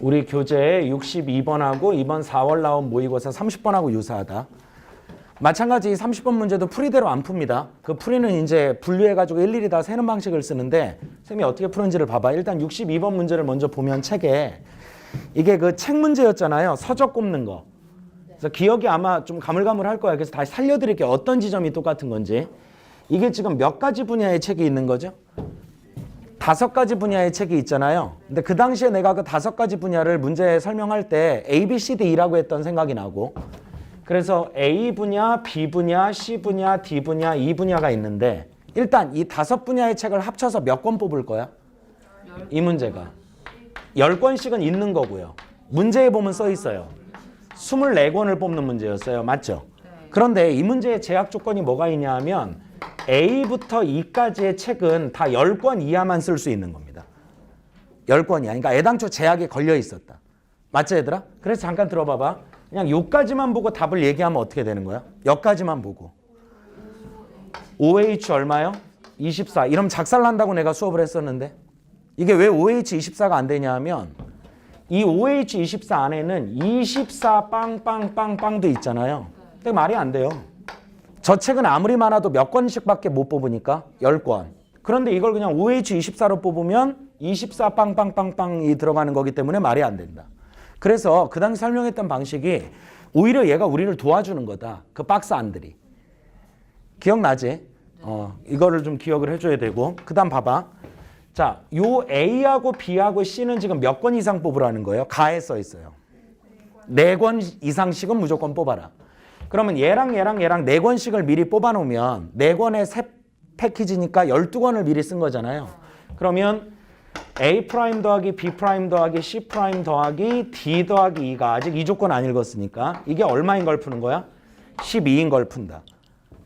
우리 교재에 62번하고 이번 4월 나온 모의고사 30번하고 유사하다. 마찬가지 30번 문제도 풀이대로 안 풉니다. 그 풀이는 이제 분류해가지고 일일이 다 세는 방식을 쓰는데 쌤이 어떻게 푸는지를 봐봐. 일단 62번 문제를 먼저 보면 책에 이게 그 책 문제였잖아요. 서적 꼽는 거. 그래서 기억이 아마 좀 가물가물할 거야. 그래서 다시 살려드릴게요. 어떤 지점이 똑같은 건지. 이게 지금 몇 가지 분야의 책이 있는 거죠? 다섯 가지 분야의 책이 있잖아요. 근데 그 당시에 내가 그 다섯 가지 분야를 문제 설명할 때 A, B, C, D라고 했던 생각이 나고 그래서 A 분야, B 분야, C 분야, D 분야, E 분야가 있는데 일단 이 다섯 분야의 책을 합쳐서 몇 권 뽑을 거야? 이 문제가. 열 권씩은 있는 거고요. 문제에 보면 써 있어요. 24권을 뽑는 문제였어요. 맞죠? 그런데 이 문제의 제약 조건이 뭐가 있냐 하면 A부터 E까지의 책은 다 10권 이하만 쓸 수 있는 겁니다. 10권이야. 그러니까 애당초 제약이 걸려 있었다. 맞죠, 얘들아? 그래서 잠깐 들어봐봐. 그냥 요까지만 보고 답을 얘기하면 어떻게 되는 거야? 여기까지만 보고. OH 얼마요? 24. 이러면 작살난다고 내가 수업을 했었는데 이게 왜 OH 24가 안 되냐 하면 이 OH 24 안에는 24 빵빵빵빵도 있잖아요. 근데 말이 안 돼요. 저 책은 아무리 많아도 몇 권씩밖에 못 뽑으니까 10권. 그런데 이걸 그냥 OH 24로 뽑으면 24 빵빵빵빵이 들어가는 거기 때문에 말이 안 된다. 그래서 그 당시 설명했던 방식이 오히려 얘가 우리를 도와주는 거다. 그 박스 안들이. 기억나지? 어, 이거를 좀 기억을 해줘야 되고. 그 다음 봐봐. 자, 요 A하고 B하고 C는 지금 몇 권 이상 뽑으라는 거예요? 가에 써 있어요. 네 권 이상씩은 무조건 뽑아라. 그러면 얘랑 얘랑 얘랑 네 권씩을 미리 뽑아놓으면 네 권의 세 패키지니까 12권을 미리 쓴 거잖아요. 그러면 A 더하기 B 더하기 C 더하기 D 더하기 2가 아직 이 조건 안 읽었으니까 이게 얼마인 걸 푸는 거야? 12인 걸 푼다.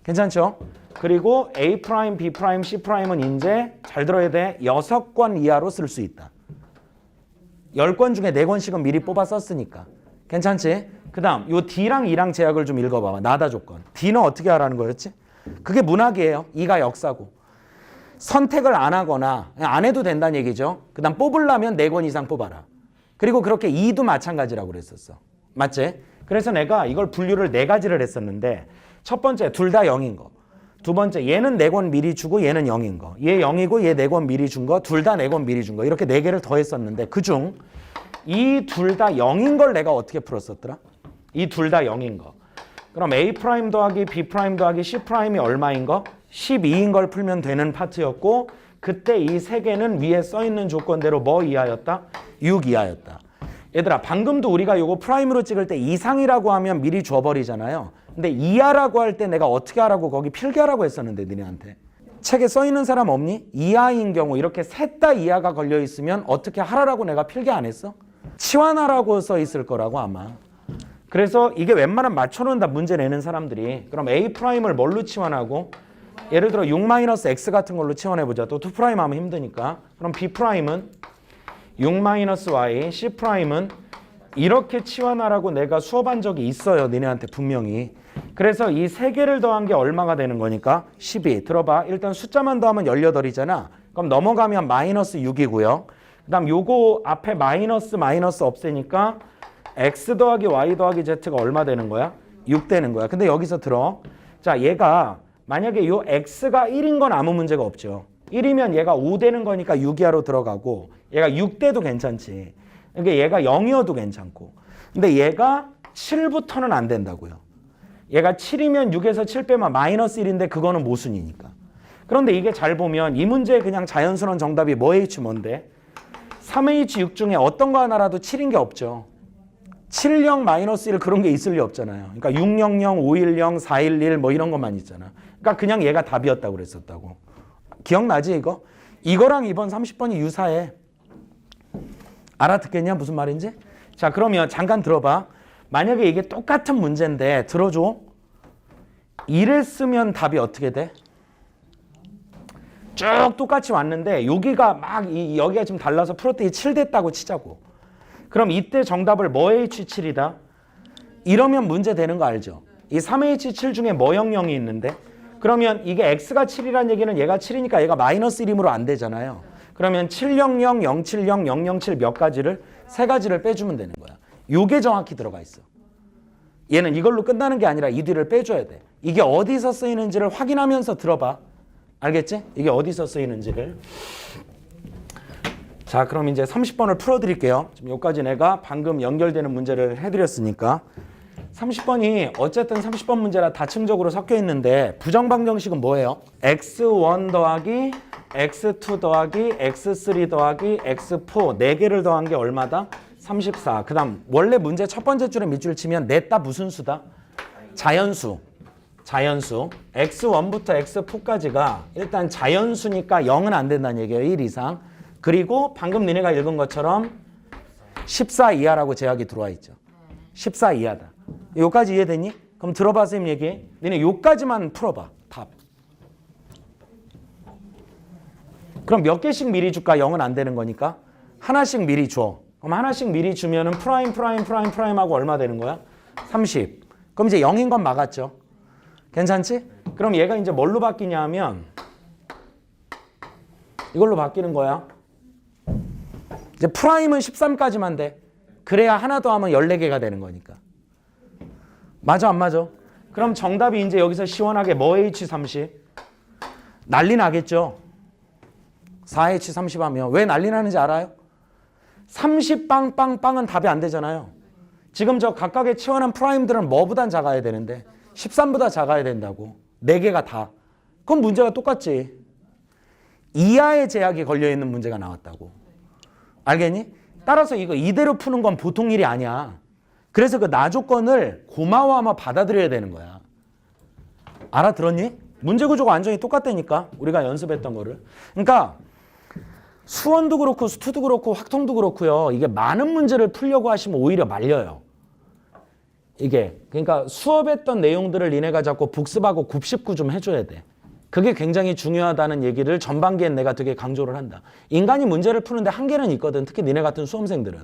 괜찮죠? 그리고 A B 프라임, C 프라임은 이제 잘 들어야 돼. 6권 이하로 쓸 수 있다. 10권 중에 4권씩은 미리 뽑아 썼으니까. 괜찮지? 그다음 요 D랑 E랑 제약을 좀 읽어 봐봐. 나다 조건. D는 어떻게 하라는 거였지? 그게 문학이에요. E가 역사고. 선택을 안 하거나 안 해도 된다는 얘기죠. 그다음 뽑으려면 4권 이상 뽑아라. 그리고 그렇게 E도 마찬가지라고 그랬었어. 맞지? 그래서 내가 이걸 분류를 네 가지를 했었는데 첫 번째 둘 다 0인 거. 두 번째 얘는 4권 미리 주고 얘는 0인 거. 얘 0이고 얘 4권 미리 준 거. 둘다 4권 미리 준 거. 이렇게 네 개를 더 했었는데 그중 이 둘 다 0인 걸 내가 어떻게 풀었었더라? 이 둘 다 0인 거. 그럼 A 프라임 더하기 B 프라임 더하기 C 프라임이 얼마인 거? 12인 걸 풀면 되는 파트였고 그때 이 세 개는 위에 써 있는 조건대로 뭐 이하였다? 6 이하였다. 얘들아 방금도 우리가 요거 프라임으로 찍을 때 이상이라고 하면 미리 줘버리잖아요. 근데 이하라고 할 때 내가 어떻게 하라고 거기 필기하라고 했었는데 니네한테. 책에 써 있는 사람 없니? 이하인 경우 이렇게 셋 다 이하가 걸려 있으면 어떻게 하라라고 내가 필기 안 했어? 치환하라고 써 있을 거라고 아마. 그래서 이게 웬만하면 맞춰놓는다 문제 내는 사람들이 그럼 A 프라임을 뭘로 치환하고 예를 들어 6-x 같은 걸로 치환해 보자. 또 2 프라임 하면 힘드니까. 그럼 B 프라임은 6-y C 프라임은 이렇게 치환하라고 내가 수업한 적이 있어요 니네한테 분명히. 그래서 이 세 개를 더한 게 얼마가 되는 거니까? 12 들어봐. 일단 숫자만 더하면 18이잖아. 그럼 넘어가면 마이너스 6이고요. 그 다음 요거 앞에 마이너스 마이너스 없애니까 x 더하기 y 더하기 z가 얼마 되는 거야? 6 되는 거야. 근데 여기서 들어. 자, 얘가 만약에 요 x가 1인 건 아무 문제가 없죠. 1이면 얘가 5 되는 거니까 6 이하로 들어가고 얘가 6 돼도 괜찮지. 그러니까 얘가 0이어도 괜찮고. 근데 얘가 7부터는 안 된다고요. 얘가 7이면 6에서 7 빼면 마이너스 1인데 그거는 모순이니까. 그런데 이게 잘 보면 이 문제의 그냥 자연스러운 정답이 뭐 H 뭔데? 3H6 중에 어떤 거 하나라도 7인 게 없죠. 70 마이너스 1 그런 게 있을 리 없잖아요. 그러니까 600, 510, 411 뭐 이런 것만 있잖아. 그러니까 그냥 얘가 답이었다고 그랬었다고. 기억나지 이거? 이거랑 이번 30번이 유사해. 알아듣겠냐 무슨 말인지? 자 그러면 잠깐 들어봐. 만약에 이게 똑같은 문제인데 들어줘. 1을 쓰면 답이 어떻게 돼? 쭉 똑같이 왔는데 여기가 막 이, 여기가 지금 달라서 풀었더니 7 됐다고 치자고. 그럼 이때 정답을 뭐 H7이다? 이러면 문제 되는 거 알죠? 이 3H7 중에 뭐 00이 있는데 그러면 이게 X가 7이라는 얘기는 얘가 7이니까 얘가 마이너스 1이므로 안 되잖아요. 그러면 700, 070, 007 몇 가지를? 세 가지를 빼주면 되는 거야. 요게 정확히 들어가 있어. 얘는 이걸로 끝나는 게 아니라 이 뒤를 빼줘야 돼. 이게 어디서 쓰이는지를 확인하면서 들어봐. 알겠지? 이게 어디서 쓰이는지를. 자, 그럼 이제 30번을 풀어 드릴게요. 지금 여기까지 내가 방금 연결되는 문제를 해 드렸으니까. 30번이 어쨌든 30번 문제라 다층적으로 섞여 있는데 부정방정식은 뭐예요? x1 더하기 x2 더하기 x3 더하기 x4 네 개를 더한 게 얼마다? 34. 그다음 원래 문제 첫 번째 줄에 밑줄 치면 냈다 무슨 수다? 자연수. 자연수. x1부터 x4까지가 일단 자연수니까 0은 안 된다는 얘기예요. 1 이상. 그리고 방금 니네가 읽은 것처럼 14 이하라고 제약이 들어와 있죠. 14 이하다. 요까지 이해되니? 그럼 들어봐 선생님 얘기. 니네 요까지만 풀어봐. 답. 그럼 몇 개씩 미리 줄까? 0은 안 되는 거니까. 하나씩 미리 줘. 그럼 하나씩 미리 주면 은 프라임 프라임 프라임 프라임 하고 얼마 되는 거야? 30. 그럼 이제 0인 건 막았죠. 괜찮지? 그럼 얘가 이제 뭘로 바뀌냐면 이걸로 바뀌는 거야. 이제 프라임은 13까지만 돼. 그래야 하나 더 하면 14개가 되는 거니까. 맞아 안 맞아? 그럼 정답이 이제 여기서 시원하게 뭐 H30? 난리 나겠죠. 4H30 하면 왜 난리 나는지 알아요? 30 빵빵빵은 답이 안 되잖아요. 지금 저 각각의 치환한 프라임들은 뭐보단 작아야 되는데 13보다 작아야 된다고. 4개가 다. 그럼 문제가 똑같지. 이하의 제약이 걸려 있는 문제가 나왔다고. 알겠니? 따라서 이거 이대로 푸는 건 보통 일이 아니야. 그래서 그 나조건을 고마워하며 받아들여야 되는 거야. 알아들었니? 문제 구조가 완전히 똑같다니까. 우리가 연습했던 거를. 그러니까 수원도 그렇고 수투도 그렇고 확통도 그렇고요. 이게 많은 문제를 풀려고 하시면 오히려 말려요. 이게 그러니까 수업했던 내용들을 니네가 자꾸 복습하고 곱씹고 좀 해줘야 돼. 그게 굉장히 중요하다는 얘기를 전반기엔 내가 되게 강조를 한다. 인간이 문제를 푸는데 한계는 있거든. 특히 니네 같은 수험생들은.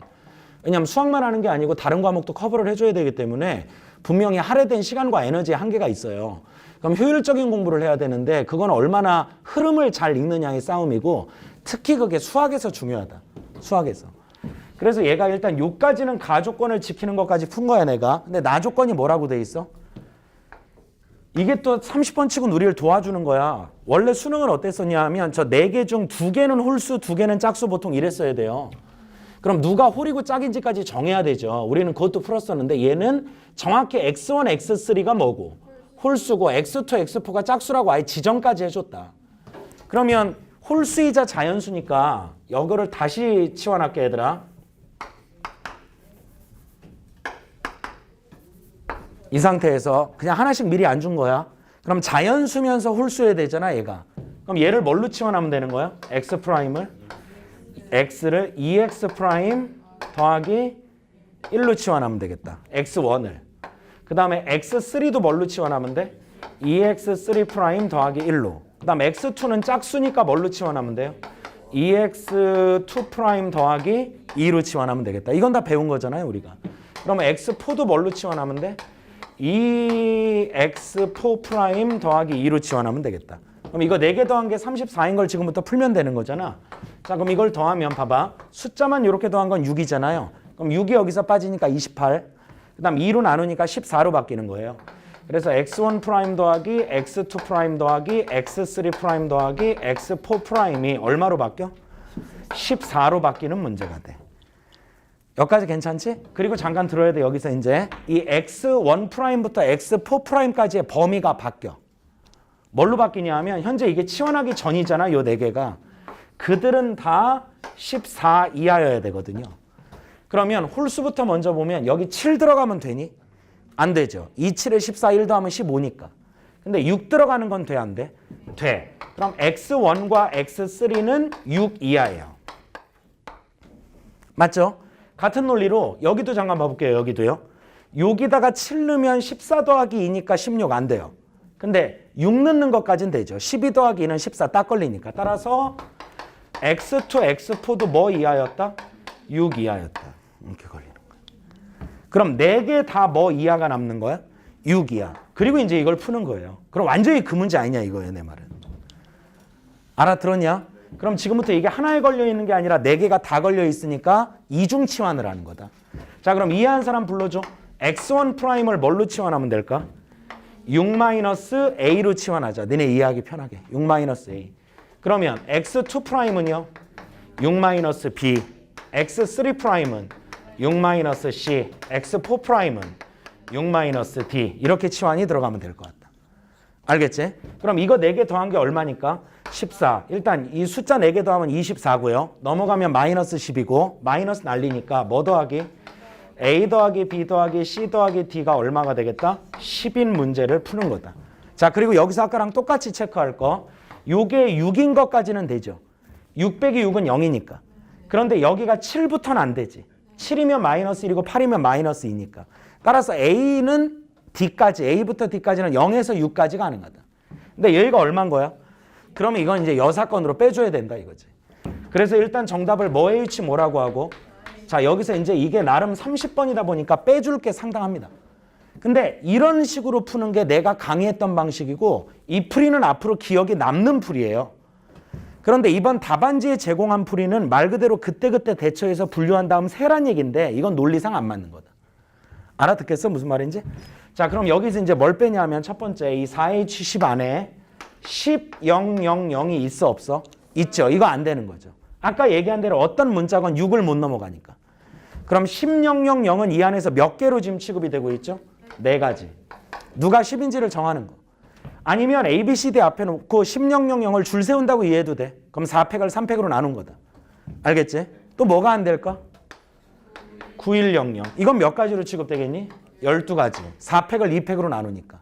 왜냐하면 수학만 하는 게 아니고 다른 과목도 커버를 해줘야 되기 때문에 분명히 할애된 시간과 에너지에 한계가 있어요. 그럼 효율적인 공부를 해야 되는데 그건 얼마나 흐름을 잘 읽느냐의 싸움이고 특히 그게 수학에서 중요하다. 수학에서. 그래서 얘가 일단 요까지는 가조건을 지키는 것까지 푼 거야 내가. 근데 나조건이 뭐라고 돼 있어? 이게 또 30번 치고 우리를 도와주는 거야. 원래 수능은 어땠었냐 하면 저 네 개 중 두 개는 홀수, 두 개는 짝수 보통 이랬어야 돼요. 그럼 누가 홀이고 짝인지까지 정해야 되죠. 우리는 그것도 풀었었는데 얘는 정확히 x1, x3가 뭐고 홀수고 x2, x4가 짝수라고 아예 지정까지 해줬다. 그러면 홀수이자 자연수니까 이거를 다시 치환할게 얘들아. 이 상태에서 그냥 하나씩 미리 안 준 거야. 그럼 자연 수면서 홀수해야 되잖아 얘가. 그럼 얘를 뭘로 치환하면 되는 거야? x 프라임을 x를 2x 프라임 더하기 1로 치환하면 되겠다. x1을. 그 다음에 x3도 뭘로 치환하면 돼? 2x3 프라임 더하기 1로. 그 다음 x2는 짝수니까 뭘로 치환하면 돼요? 2x2 프라임 더하기 2로 치환하면 되겠다. 이건 다 배운 거잖아요, 우리가. 그러면 x4도 뭘로 치환하면 돼? 2x4 프라임 더하기 2로 치환하면 되겠다. 그럼 이거 4개 더한 게 34인 걸 지금부터 풀면 되는 거잖아. 자, 그럼 이걸 더하면 봐봐. 숫자만 이렇게 더한 건 6이잖아요. 그럼 6이 여기서 빠지니까 28. 그 다음 2로 나누니까 14로 바뀌는 거예요. 그래서 x1 프라임 더하기 x2 프라임 더하기 x3 프라임 더하기 x4 프라임이 얼마로 바뀌어? 14로 바뀌는 문제가 돼. 여기까지 괜찮지? 그리고 잠깐 들어야 돼. 여기서 이제 이 x1 프라임부터 x4 프라임까지의 범위가 바뀌어. 뭘로 바뀌냐 하면 현재 이게 치환하기 전이잖아. 요 네 개가. 그들은 다 14 이하여야 되거든요. 그러면 홀수부터 먼저 보면 여기 7 들어가면 되니? 안 되죠. 2, 7에 14, 1 더하면 15니까. 근데 6 들어가는 건 돼, 안 돼? 돼. 그럼 x1과 x3는 6 이하예요. 맞죠? 같은 논리로 여기도 잠깐 봐볼게요. 여기도요. 여기다가 7 넣으면 14 더하기 2니까 16 안 돼요. 근데 6 넣는 것까지는 되죠. 12 더하기 2는 14 딱 걸리니까. 따라서 x2, x4도 뭐 이하였다? 6 이하였다. 이렇게 걸리는 거야. 그럼 4개 다 뭐 이하가 남는 거야? 6 이하. 그리고 이제 이걸 푸는 거예요. 그럼 완전히 그 문제 아니냐 이거예요, 내 말은. 알아들었냐? 그럼 지금부터 이게 하나에 걸려 있는 게 아니라 네 개가 다 걸려 있으니까 이중 치환을 하는 거다. 자, 그럼 이해한 사람 불러줘. x1 프라임을 뭘로 치환하면 될까? 6-a로 치환하자. 너네 이해하기 편하게. 6-a. 그러면 x2 프라임은요? 6-b. x3 프라임은 6-c. x4 프라임은 6-d. 이렇게 치환이 들어가면 될 것 같다. 알겠지? 그럼 이거 4개 더한 게 얼마니까? 14. 일단 이 숫자 4개 더하면 24고요. 넘어가면 마이너스 10이고 마이너스 날리니까 뭐 더하기? A 더하기 B 더하기 C 더하기 D가 얼마가 되겠다? 10인 문제를 푸는 거다. 자, 그리고 여기서 아까랑 똑같이 체크할 거. 요게 6인 것까지는 되죠. 6 빼기 6은 0이니까. 그런데 여기가 7부터는 안 되지. 7이면 마이너스 1이고 8이면 마이너스 2니까. 따라서 A는 D까지, A부터 D까지는 0에서 6까지 가능하다. 근데 여기가 얼마인 거야? 그러면 이건 이제 여사건으로 빼줘야 된다 이거지. 그래서 일단 정답을 뭐 H 뭐라고 하고 자 여기서 이제 이게 나름 30번이다 보니까 빼줄 게 상당합니다. 근데 이런 식으로 푸는 게 내가 강의했던 방식이고 이 풀이는 앞으로 기억이 남는 풀이에요. 그런데 이번 답안지에 제공한 풀이는 말 그대로 그때그때 대처해서 분류한 다음 세란 얘기인데 이건 논리상 안 맞는 거다. 알아듣겠어? 무슨 말인지? 자, 그럼 여기서 이제 뭘 빼냐면 첫 번째 이 4H10 안에 10, 0, 0, 0이 있어 없어? 있죠. 이거 안 되는 거죠. 아까 얘기한 대로 어떤 문자건 6을 못 넘어가니까. 그럼 10, 0, 0, 0은 이 안에서 몇 개로 지금 취급이 되고 있죠? 네 가지. 누가 10인지를 정하는 거. 아니면 A, B, C, D 앞에 놓고 10, 0, 0, 0을 줄 세운다고 이해해도 돼. 그럼 4팩을 3팩으로 나눈 거다. 알겠지? 또 뭐가 안 될까? 9100. 이건 몇 가지로 취급되겠니? 12가지. 4팩을 2팩으로 나누니까.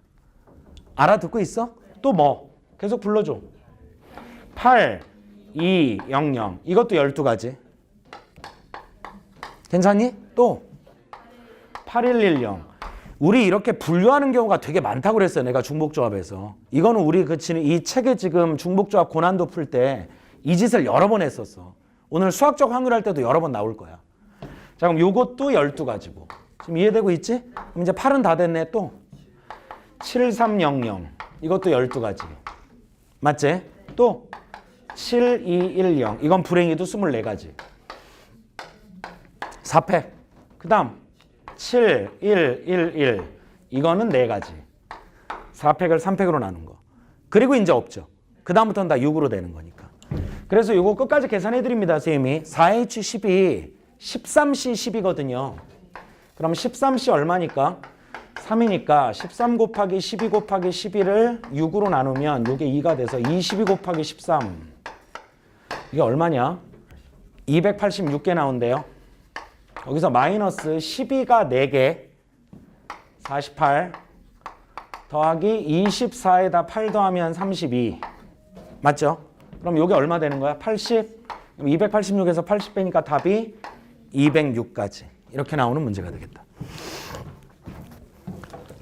알아듣고 있어? 또 뭐? 계속 불러줘. 8, 2, 0, 0. 이것도 12가지. 괜찮니? 또 8110. 우리 이렇게 분류하는 경우가 되게 많다고 그랬어요. 내가 중복조합에서. 이거는 우리 그 지- 이 책에 지금 중복조합 고난도 풀 때 이 짓을 여러 번 했었어. 오늘 수학적 확률 할 때도 여러 번 나올 거야. 자, 그럼 요것도 12가지고. 지금 이해되고 있지? 그럼 이제 8은 다 됐네. 또 7300. 이것도 12가지. 맞지? 또 7210. 이건 불행히도 24가지. 4팩. 그다음 7111. 이거는 4가지. 4팩을 3팩으로 나눈 거. 그리고 이제 없죠. 그다음부터는 다 6으로 되는 거니까. 그래서 이거 끝까지 계산해 드립니다, 선생님이. 4H12 13C 10이거든요. 그럼 13C 얼마니까? 3이니까 13 곱하기 12 곱하기 12를 6으로 나누면 이게 2가 돼서 22 곱하기 13. 이게 얼마냐? 286개 나온대요. 여기서 마이너스 12가 4개 48 더하기 24에다 8 더하면 32 맞죠? 그럼 이게 얼마 되는 거야? 80 그럼 286에서 80 빼니까 답이 206까지 이렇게 나오는 문제가 되겠다.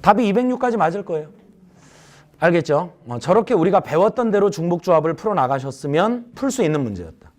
답이 206까지 맞을 거예요. 알겠죠? 어, 저렇게 우리가 배웠던 대로 중복조합을 풀어 나가셨으면 풀 수 있는 문제였다.